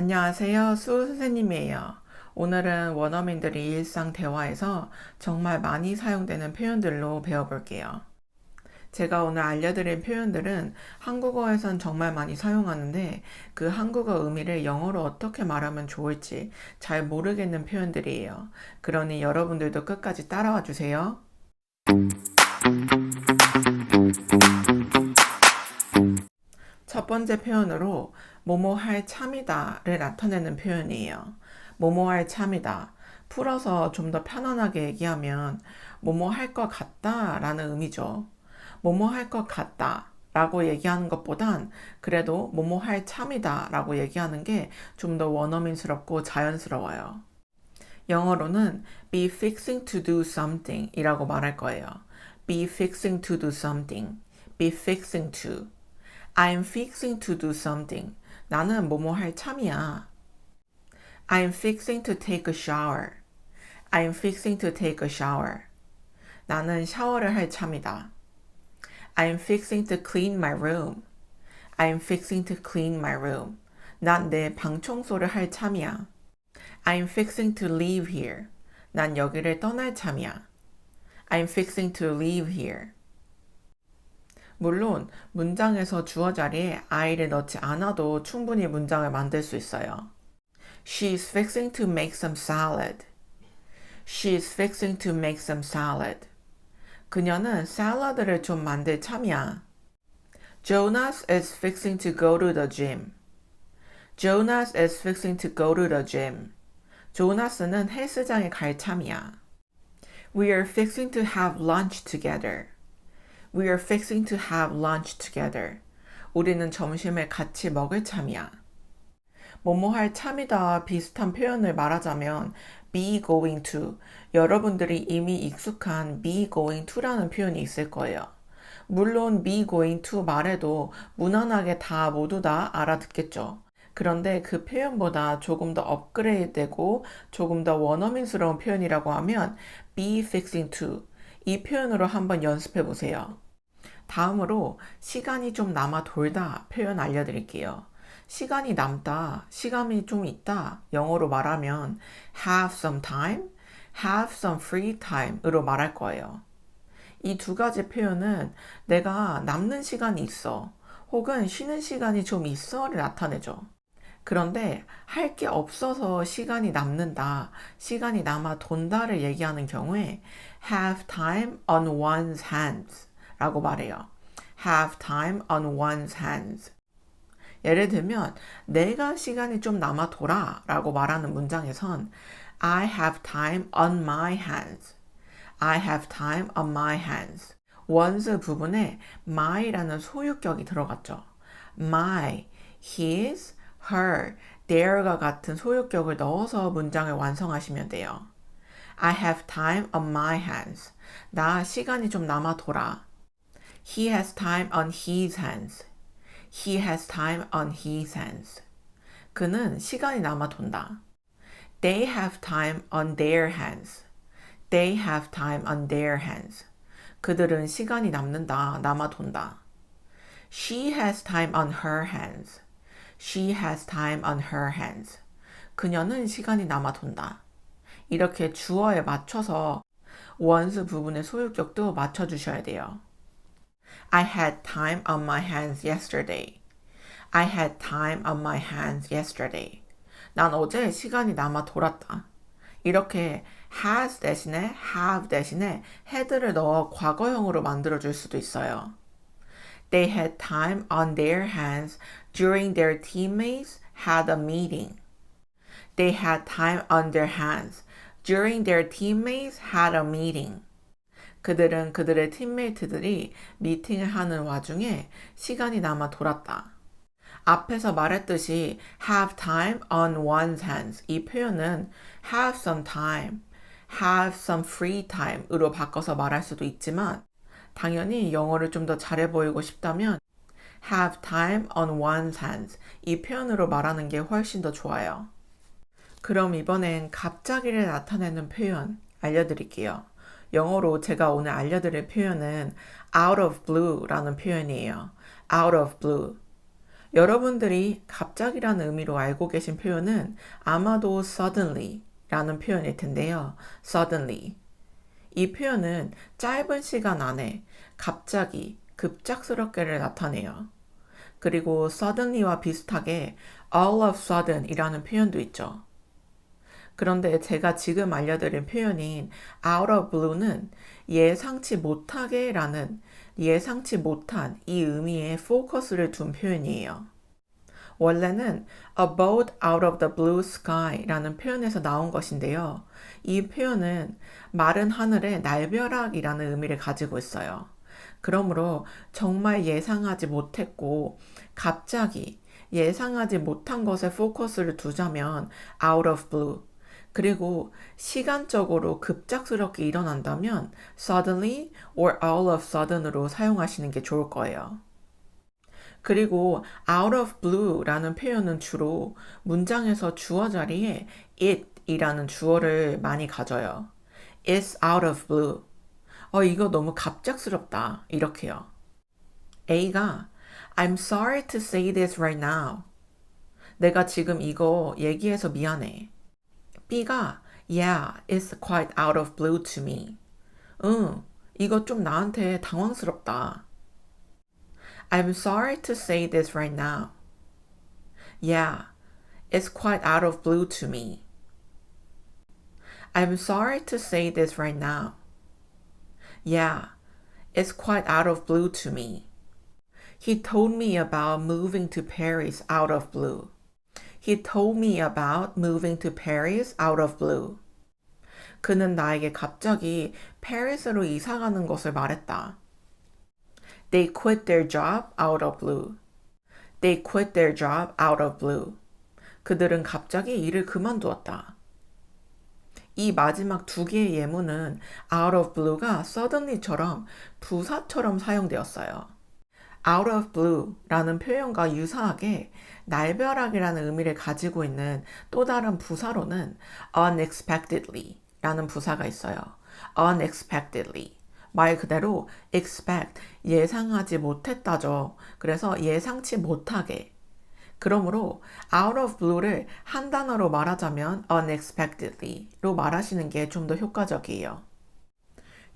안녕하세요. 수 선생님이에요. 오늘은 원어민들이 일상 대화에서 정말 많이 사용되는 표현들로 배워볼게요. 제가 오늘 알려드릴 표현들은 한국어에선 정말 많이 사용하는데 그 한국어 의미를 영어로 어떻게 말하면 좋을지 잘 모르겠는 표현들이에요. 그러니 여러분들도 끝까지 따라와 주세요. 첫 번째 표현으로 뭐뭐 할 참이다를 나타내는 표현이에요. 뭐뭐 할 참이다. 풀어서 좀 더 편안하게 얘기하면 뭐뭐 할 것 같다 라는 의미죠. 뭐뭐 할 것 같다. 라고 얘기하는 것보단 그래도 뭐뭐 할 참이다 라고 얘기하는 게 좀 더 원어민스럽고 자연스러워요. 영어로는 be fixing to do something 이라고 말할 거예요. be fixing to do something. be fixing to. I'm fixing to do something. 나는 뭐뭐 할 참이야. I'm fixing to take a shower. I'm fixing to take a shower. 나는 샤워를 할 참이다. I'm fixing to clean my room. I'm fixing to clean my room. 난 내 방 청소를 할 참이야. I'm fixing to leave here. 난 여기를 떠날 참이야. I'm fixing to leave here. 물론 문장에서 주어 자리에 I를 넣지 않아도 충분히 문장을 만들 수 있어요. She's fixing to make some salad. She's fixing to make some salad. 그녀는 샐러드를 좀 만들 참이야. Jonas is fixing to go to the gym. Jonas is fixing to go to the gym. 조나스는 헬스장에 갈 참이야. We are fixing to have lunch together. We are fixing to have lunch together. 우리는 점심을 같이 먹을 참이야. 뭐뭐 할 참이다 비슷한 표현을 말하자면 be going to 여러분들이 이미 익숙한 be going to라는 표현이 있을 거예요. 물론 be going to 말해도 무난하게 다 모두 다 알아듣겠죠. 그런데 그 표현보다 조금 더 업그레이드 되고 조금 더 원어민스러운 표현이라고 하면 be fixing to 이 표현으로 한번 연습해 보세요. 다음으로 시간이 좀 남아 돌다 표현 알려드릴게요. 시간이 남다, 시간이 좀 있다. 영어로 말하면 have some time, have some free time으로 말할 거예요. 이 두 가지 표현은 내가 남는 시간이 있어, 혹은 쉬는 시간이 좀 있어를 나타내죠. 그런데 할 게 없어서 시간이 남는다, 시간이 남아 돈다를 얘기하는 경우에 have time on one's hands 라고 말해요. have time on one's hands. 예를 들면 내가 시간이 좀 남아 돌아 라고 말하는 문장에선 I have time on my hands. I have time on my hands. 원스 부분에 my라는 소유격이 들어갔죠. my, his, her, their가 같은 소유격을 넣어서 문장을 완성하시면 돼요. I have time on my hands. 나 시간이 좀 남아 돌아. He has time on his hands. He has time on his hands. 그는 시간이 남아 돈다. They have time on their hands. They have time on their hands. 그들은 시간이 남는다, 남아 돈다. She has time on her hands. She has time on her hands. 그녀는 시간이 남아 돈다. 이렇게 주어에 맞춰서 원스 부분의 소유격도 맞춰 주셔야 돼요. I had time on my hands yesterday. I had time on my hands yesterday. 난 어제 시간이 남아 돌았다. 이렇게 has 대신에 have 대신에 had를 넣어 과거형으로 만들어 줄 수도 있어요. They had time on their hands during their teammates had a meeting. They had time on their hands during their teammates had a meeting. 그들은 그들의 팀메이트들이 미팅을 하는 와중에 시간이 남아 돌았다. 앞에서 말했듯이 have time on one's hands 이 표현은 have some time, have some free time으로 바꿔서 말할 수도 있지만 당연히 영어를 좀 더 잘해 보이고 싶다면 have time on one's hands 이 표현으로 말하는 게 훨씬 더 좋아요. 그럼 이번엔 갑자기를 나타내는 표현 알려드릴게요. 영어로 제가 오늘 알려드릴 표현은 out of blue라는 표현이에요. out of blue. 여러분들이 갑자기라는 의미로 알고 계신 표현은 아마도 suddenly 라는 표현일 텐데요. suddenly. 이 표현은 짧은 시간 안에 갑자기, 급작스럽게를 나타내요. 그리고 suddenly와 비슷하게 all of sudden 이라는 표현도 있죠. 그런데 제가 지금 알려드린 표현인 out of blue는 예상치 못하게 라는 예상치 못한 이 의미에 포커스를 둔 표현이에요. 원래는 a boat out of the blue sky 라는 표현에서 나온 것인데요. 이 표현은 마른 하늘의 날벼락이라는 의미를 가지고 있어요. 그러므로 정말 예상하지 못했고 갑자기 예상하지 못한 것에 포커스를 두자면 out of blue 그리고 시간적으로 급작스럽게 일어난다면 suddenly or all of sudden으로 사용하시는 게 좋을 거예요. 그리고 out of blue라는 표현은 주로 문장에서 주어 자리에 it 이라는 주어를 많이 가져요. It's out of blue. 어, 이거 너무 갑작스럽다. 이렇게요. A가 I'm sorry to say this right now. 내가 지금 이거 얘기해서 미안해. B가 Yeah, it's quite out of blue to me. 응, 이거 좀 나한테 당황스럽다. I'm sorry to say this right now. Yeah, it's quite out of blue to me. I'm sorry to say this right now. Yeah, it's quite out of blue to me. He told me about moving to Paris out of blue. He told me about moving to Paris out of blue. 그는 나에게 갑자기 페리스로 이사 가는 것을 말했다. They quit their job out of blue. They quit their job out of blue. 그들은 갑자기 일을 그만두었다. 이 마지막 두 개의 예문은 out of blue가 suddenly처럼 부사처럼 사용되었어요. out of blue라는 표현과 유사하게 날벼락이라는 의미를 가지고 있는 또 다른 부사로는 unexpectedly 라는 부사가 있어요. unexpectedly. 말 그대로 expect, 예상하지 못했다죠. 그래서 예상치 못하게. 그러므로 out of blue를 한 단어로 말하자면 unexpectedly로 말하시는 게 좀 더 효과적이에요.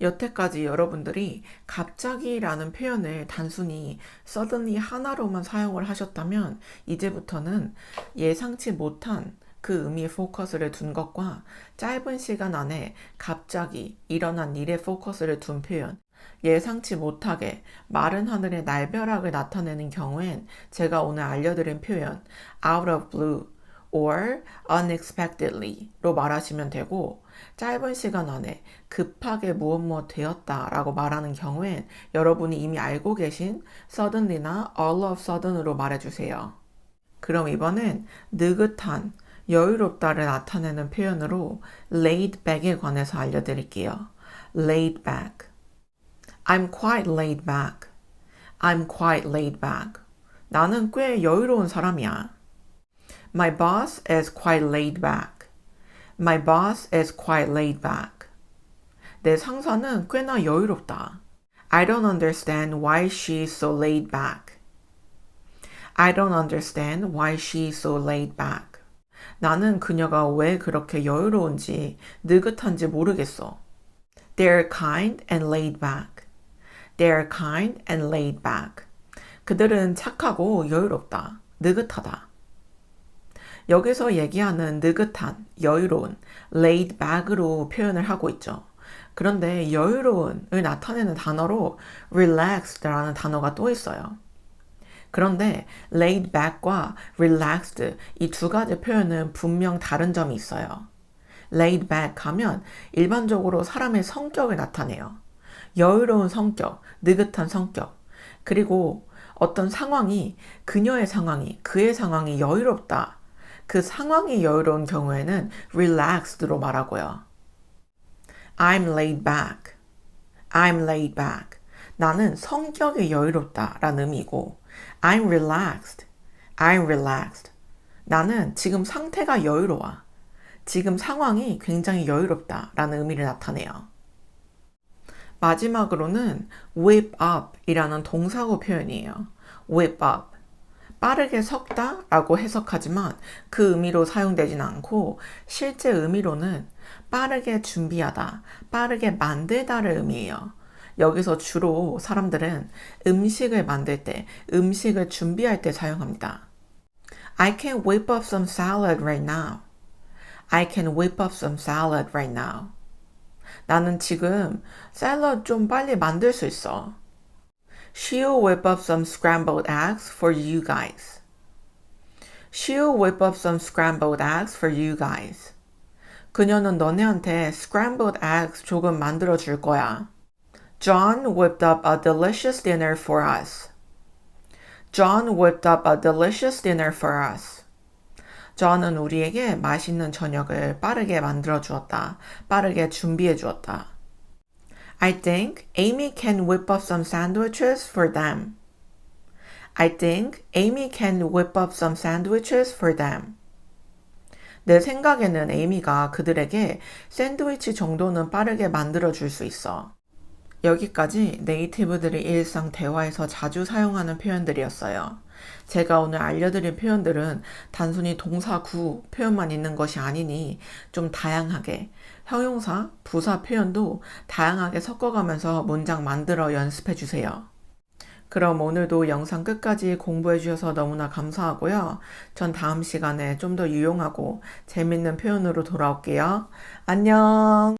여태까지 여러분들이 갑자기라는 표현을 단순히 suddenly 하나로만 사용을 하셨다면 이제부터는 예상치 못한 그 의미의 포커스를 둔 것과 짧은 시간 안에 갑자기 일어난 일에 포커스를 둔 표현, 예상치 못하게 마른 하늘의 날벼락을 나타내는 경우엔 제가 오늘 알려드린 표현 out of blue or unexpectedly로 말하시면 되고 짧은 시간 안에 급하게 무엇 무엇 되었다라고 말하는 경우엔 여러분이 이미 알고 계신 suddenly나 all of sudden으로 말해주세요. 그럼 이번엔 느긋한, 여유롭다를 나타내는 표현으로 laid back에 관해서 알려드릴게요. laid back. I'm quite laid back. I'm quite laid back. 나는 꽤 여유로운 사람이야. My boss is quite laid back. My boss is quite laid back. 내 상사는 꽤나 여유롭다. I don't understand why she's so laid back. I don't understand why she's so laid back. 나는 그녀가 왜 그렇게 여유로운지 느긋한지 모르겠어. They're kind and laid back. They're kind and laid back. 그들은 착하고 여유롭다. 느긋하다. 여기서 얘기하는 느긋한, 여유로운, laid back으로 표현을 하고 있죠. 그런데 여유로운을 나타내는 단어로 relaxed라는 단어가 또 있어요. 그런데 laid back과 relaxed 이 두 가지 표현은 분명 다른 점이 있어요. laid back 하면 일반적으로 사람의 성격을 나타내요. 여유로운 성격, 느긋한 성격. 그리고 어떤 상황이 그녀의 상황이 그의 상황이 여유롭다. 그 상황이 여유로운 경우에는 relaxed로 말하고요. I'm laid back. I'm laid back. 나는 성격이 여유롭다 라는 의미고 I'm relaxed. I'm relaxed. 나는 지금 상태가 여유로워. 지금 상황이 굉장히 여유롭다 라는 의미를 나타내요. 마지막으로는 whip up 이라는 동사구 표현이에요. whip up. 빠르게 섞다 라고 해석하지만 그 의미로 사용되진 않고 실제 의미로는 빠르게 준비하다, 빠르게 만들다를 의미해요. 여기서 주로 사람들은 음식을 만들 때, 음식을 준비할 때 사용합니다. I can whip up some salad right now. I can whip up some salad right now. 나는 지금 샐러드 좀 빨리 만들 수 있어. She'll whip up some scrambled eggs for you guys. She'll whip up some scrambled eggs for you guys. 그녀는 너네한테 scrambled eggs 조금 만들어 줄 거야. John whipped up a delicious dinner for us. John whipped up a delicious dinner for us. 저는 우리에게 맛있는 저녁을 빠르게 만들어 주었다. 빠르게 준비해 주었다. I think Amy can whip up some sandwiches for them. I think Amy can whip up some sandwiches for them. 내 생각에는 에이미가 그들에게 샌드위치 정도는 빠르게 만들어 줄 수 있어. 여기까지 네이티브들이 일상 대화에서 자주 사용하는 표현들이었어요. 제가 오늘 알려드린 표현들은 단순히 동사 구 표현만 있는 것이 아니니 좀 다양하게 형용사, 부사 표현도 다양하게 섞어가면서 문장 만들어 연습해 주세요. 그럼 오늘도 영상 끝까지 공부해 주셔서 너무나 감사하고요. 전 다음 시간에 좀 더 유용하고 재밌는 표현으로 돌아올게요. 안녕!